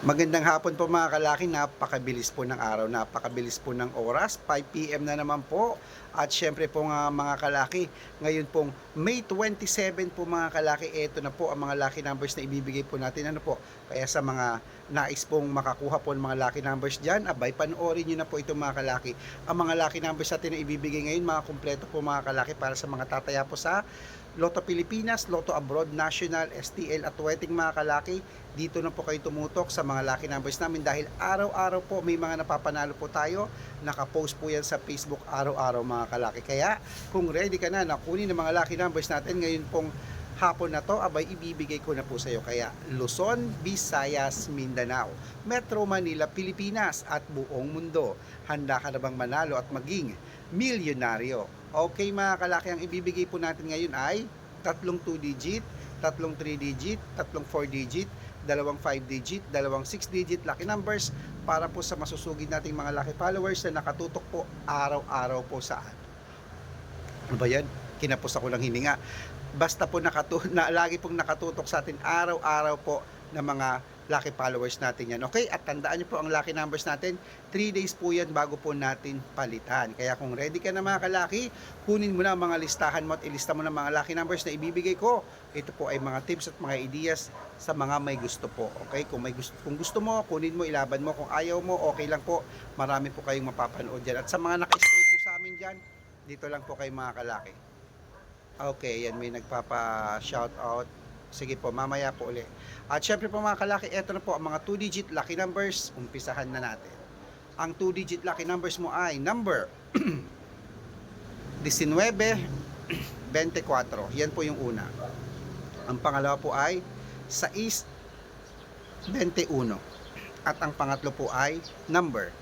Magandang hapon po mga kalaki, napakabilis po ng araw, napakabilis po ng oras, 5pm na naman po. At syempre po nga mga kalaki, ngayon pong May 27 po mga kalaki, ito na po ang mga lucky numbers na ibibigay po natin. Ano po? Kaya sa mga nais pong makakuha po ng mga lucky numbers dyan, abay panoorin nyo na po ito mga kalaki. Ang mga lucky numbers natin na ibibigay ngayon, mga kumpleto po mga kalaki para sa mga tataya po sa Lotto Pilipinas, Lotto Abroad, National, STL at Wedding mga kalaki. Dito na po kayo tumutok sa mga lucky numbers namin dahil araw-araw po may mga napapanalo po tayo. Nakapost po yan sa Facebook araw-araw mga kalaki. Kaya kung ready ka na na kunin ang mga lucky numbers natin ngayon pong hapon na to, abay ibibigay ko na po sa iyo. Kaya Luzon, Visayas, Mindanao, Metro Manila, Pilipinas at buong mundo. Handa ka na bang manalo at maging milyonaryo? Okay mga kalaki, ang ibibigay po natin ngayon ay tatlong 2 digit, tatlong 3 digit, tatlong 4 digit, dalawang 5 digit, dalawang 6 digit lucky numbers para po sa masusugid nating mga lucky followers na nakatutok po araw-araw po saan. Ano ba yan? Kinapos ako ng hininga. Basta po nakatu na, lagi pong nakatutok sa atin araw-araw po ng mga lucky followers natin yan. Okay? At tandaan nyo po ang lucky numbers natin. 3 days po yan bago po natin palitan. Kaya kung ready ka na mga kalaki, kunin mo na ang mga listahan mo at ilista mo na mga lucky numbers na ibibigay ko. Ito po ay mga tips at mga ideas sa mga may gusto po. Okay? Kung may gusto, kung gusto mo, kunin mo, ilaban mo. Kung ayaw mo, okay lang po. Marami po kayong mapapanood dyan. At sa mga naka-stay po sa amin dyan, dito lang po kayo mga kalaki. Okay, yan may nagpapa-shout out. Sige po, mamaya po uli. At syempre po mga kalaki, eto na po ang mga 2-digit lucky numbers. Umpisahan na natin. Ang 2-digit lucky numbers mo ay number 19, 24. Yan po yung una. Ang pangalawa po ay 6, 21. At ang pangatlo po ay number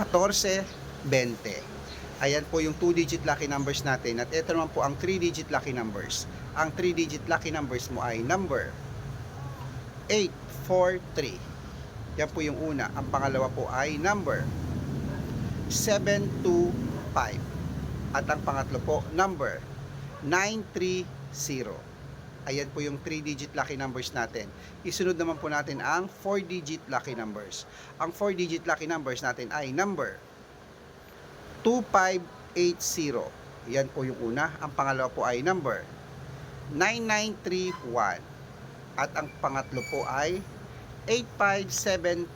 14, 20. Ayan po yung 2-digit lucky numbers natin. At ito naman po ang 3-digit lucky numbers. Ang 3-digit lucky numbers mo ay number 843. Yan po yung una. Ang pangalawa po ay number 725. At ang pangatlo po, number 930. Ayan po yung 3-digit lucky numbers natin. Isunod naman po natin ang 4-digit lucky numbers. Ang 4-digit lucky numbers natin ay number 2580. Yan po yung una. Ang pangalawa po ay number 9931. At ang pangatlo po ay 8576.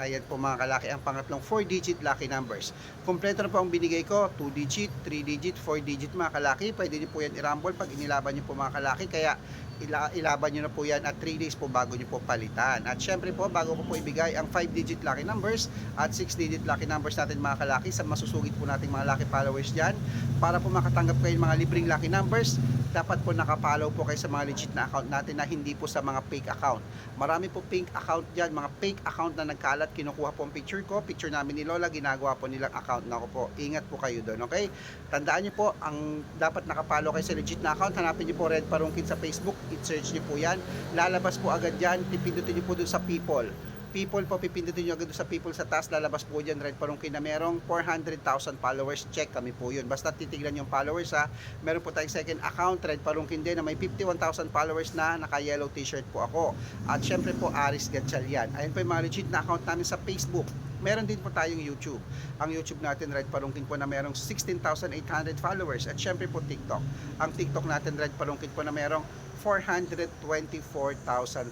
Ayan po mga kalaki ang pangatlong 4-digit lucky numbers. Kompleto na po ang binigay ko. 2-digit, 3-digit, 4-digit mga kalaki. Pwede niyo po yan i-rumble pag inilaban niyo po mga kalaki. Kaya ila, ilaban nyo na po yan at 3 days po bago nyo po palitan. At syempre po, bago ko po ibigay ang 5-digit lucky numbers at 6-digit lucky numbers natin mga kalaki sa masusugid po nating mga lucky followers dyan. Para po makatanggap kayo ng mga libreng lucky numbers, dapat po nakapollow po kayo sa mga legit na account natin na hindi po sa mga fake account. Marami po fake account dyan, mga fake account na nagkalat, kinukuha po ang picture ko, picture namin ni Lola, ginagawa po nilang account na po. Ingat po kayo doon, okay? Tandaan niyo po, ang dapat nakapollow kayo sa legit na account, hanapin niyo po Red Parungkin sa Facebook, i-search niyo po yan. Lalabas po agad yan, pipindutin niyo po doon sa people. People po, pipindutin nyo agad doon sa people sa taas, lalabas po dyan, Red Parungkin na merong 400,000 followers, check kami po yun. Basta titignan yung followers ha. Meron po tayong second account, Red Parungkin din, na may 51,000 followers na, naka-yellow t-shirt po ako. At syempre po, Aris Gatchalian. Ayun po yung mga legit na account namin sa Facebook. Meron din po tayong YouTube. Ang YouTube natin, Red Palungkin po na merong 16,800 followers. At syempre po TikTok. Ang TikTok natin, Red Palungkin po na merong 424,000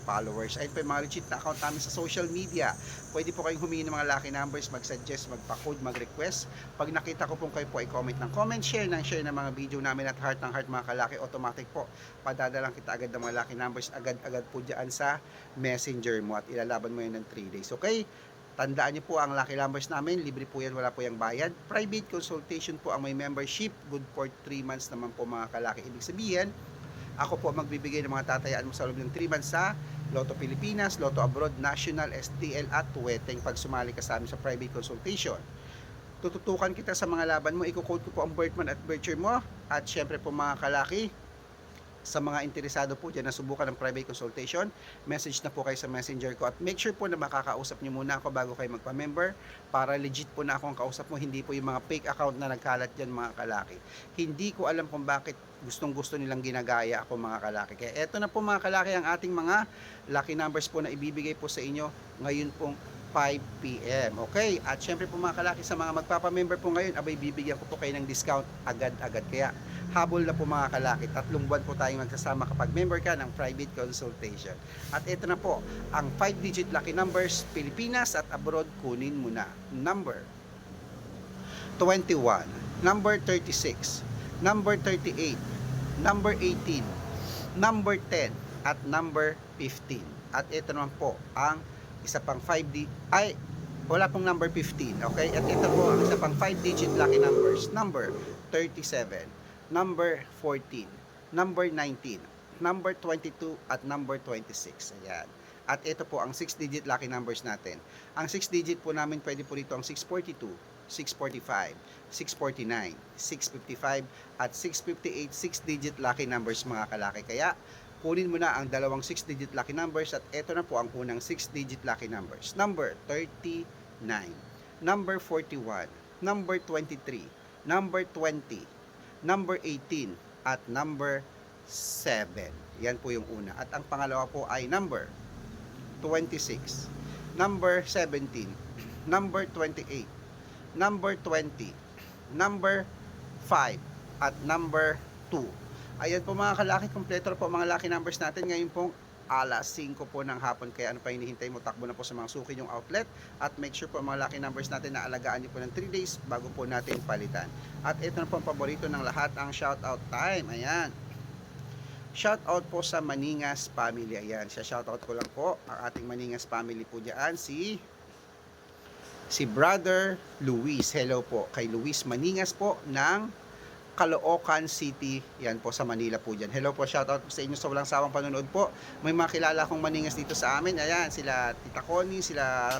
followers. Ayun po yung mga legit na account namin sa social media. Pwede po kayong humingi ng mga lucky numbers, mag-suggest, magpa-code, mag-request. Pag nakita ko pong kayo po ay comment ng comment, share ng share ng mga video namin at heart ng heart mga kalaki, automatic po. Padadalang kita agad ng mga lucky numbers, agad-agad po dyan sa messenger mo at ilalaban mo yun ng 3 days. Okay? Tandaan niyo po ang lucky numbers namin, libre po yan, wala po yung bayad. Private consultation po ang may membership, good for 3 months naman po mga kalaki. Ibig sabihin, ako po magbibigay ng mga tatayaan mo sa loob ng 3 months sa Lotto Pilipinas, Lotto Abroad, National, STL at Tuweteng pag sumali ka sa amin sa private consultation. Tututukan kita sa mga laban mo, i-code ko po ang birth month at birth year mo at syempre po mga kalaki, Sa mga interesado po dyan na subukan ng private consultation, message na po kayo sa messenger ko at make sure po na makakausap nyo muna ako bago kayo magpa-member para legit po na ako ang kausap mo, hindi po yung mga fake account na nagkalat dyan mga kalaki. Hindi ko alam kung bakit gustong gusto nilang ginagaya ako mga kalaki. Kaya eto na po mga kalaki ang ating mga lucky numbers po na ibibigay po sa inyo ngayon pong 5 p.m. Okay? At syempre po mga kalaki sa mga magpapamember po ngayon, abay bibigyan ko po kayo ng discount agad-agad. Kaya habol na po mga kalaki. Tatlong buwan po tayong magsasama kapag member ka ng private consultation. At ito na po, ang 5-digit lucky numbers, Pilipinas at abroad, kunin mo na. Number 21, number 36, number 38, number 18, number 10, at number 15. At ito naman po, ang isa pang 5D, ay, wala pong number 15, okay? At ito po, ang isa pang 5-digit lucky numbers, number 37, number 14, number 19, number 22, at number 26. Ayan. At ito po ang 6-digit lucky numbers natin. Ang 6-digit po namin pwede po dito ang 642, 645, 649, 655, at 658 6-digit lucky numbers mga kalaki. Kaya kunin mo na ang dalawang 6-digit lucky numbers at ito na po ang unang 6-digit lucky numbers. Number 39, number 41, number 23, number 20, number 18, at number 7. Yan po yung una. At ang pangalawa po ay number 26, number 17, number 28, number 20, number 5, at number 2. Ayan po mga kalaki, kompleto po mga lucky numbers natin. Ngayon pong alas 5 po ng hapon. Kaya ano pa hinihintay mo, takbo na po sa mga suki yung outlet. At make sure po mga lucky numbers natin na alagaan niyo po ng 3 days bago po natin palitan. At ito na po ang paborito ng lahat, ang shout out time. Ayan. Shout out po sa Maningas family. Ayan, siya shout out ko lang po ang ating Maningas family po diyan si si Brother Luis. Hello po kay Luis Maningas po ng Caloocan City. Yan po sa Manila po diyan. Hello po, shout out po sa inyo sa walang sawang panonood po. May mga kilala akong Maningas dito sa amin. Ayan, sila Tita Connie, sila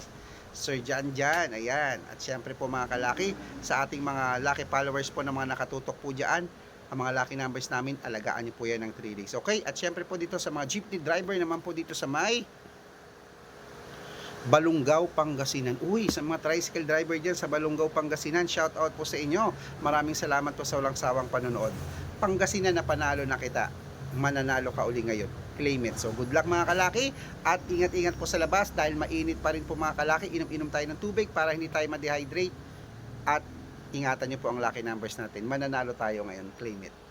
Sir Jan Jan, ayan. At syempre po mga kalaki, sa ating mga lucky followers po na mga nakatutok po diyan, ang mga lucky numbers namin, alagaan niyo po yan ng 3 days. Okay? At syempre po dito sa mga jeepney driver naman po dito sa may Balungaw, Pangasinan. Uy, sa mga tricycle driver dyan sa Balungaw, Pangasinan, shout out po sa inyo. Maraming salamat po sa walang sawang panonood. Pangasinan na panalo na kita. Mananalo ka uli ngayon. Claim it. So, good luck mga kalaki. At ingat-ingat po sa labas dahil mainit pa rin po mga kalaki. Inom-inom tayo ng tubig para hindi tayo ma-dehydrate. At ingatan niyo po ang lucky numbers natin. Mananalo tayo ngayon. Claim it.